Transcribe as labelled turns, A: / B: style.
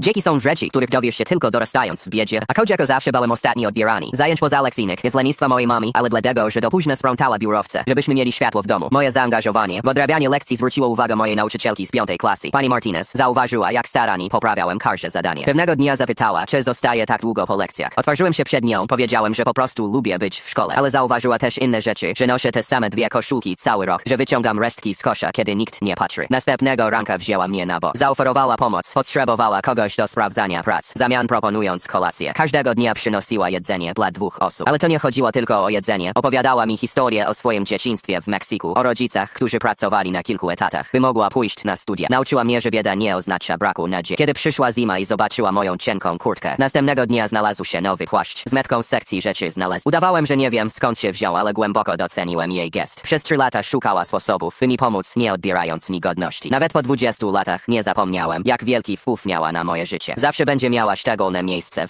A: Dzieci są rzeczy, których dowiesz się tylko dorastając w biedzie, a jako zawsze byłem ostatni odbierany. Zajęć pozalekcyjnych jest lenistwa mojej mamy, ale dlatego, że do późna sprzątała biurowce, żebyśmy mieli światło w domu. Moje zaangażowanie w odrabianie lekcji zwróciło uwagę mojej nauczycielki z piątej klasy. Pani Martinez zauważyła, jak starani poprawiałem każde zadanie. Pewnego dnia zapytała, czy zostaje tak długo po lekcjach. Otworzyłem się przed nią, powiedziałem, że po prostu lubię być w szkole, ale zauważyła też inne rzeczy, że noszę te same dwie koszulki cały rok, że wyciągam resztki z kosza, kiedy nikt nie patrzy. Następnego ranka wzięła mnie na bok. Zaoferowała pomoc, potrzebowała kogoś do sprawdzania prac, w zamian proponując kolację. Każdego dnia przynosiła jedzenie dla dwóch osób. Ale to nie chodziło tylko o jedzenie. Opowiadała mi historię o swoim dzieciństwie w Meksyku, o rodzicach, którzy pracowali na kilku etatach, by mogła pójść na studia. Nauczyła mnie, że bieda nie oznacza braku nadziei. Kiedy przyszła zima i zobaczyła moją cienką kurtkę, następnego dnia znalazł się nowy płaszcz z metką sekcji rzeczy znalazł. Udawałem, że nie wiem skąd się wziął, ale głęboko doceniłem jej gest. Przez trzy lata szukała sposobów, by mi pomóc, nie odbierając mi godności. Nawet po 20 latach nie zapomniałem, jak wielki wpływ miała na moje życie. Zawsze będzie miała szczególne miejsce w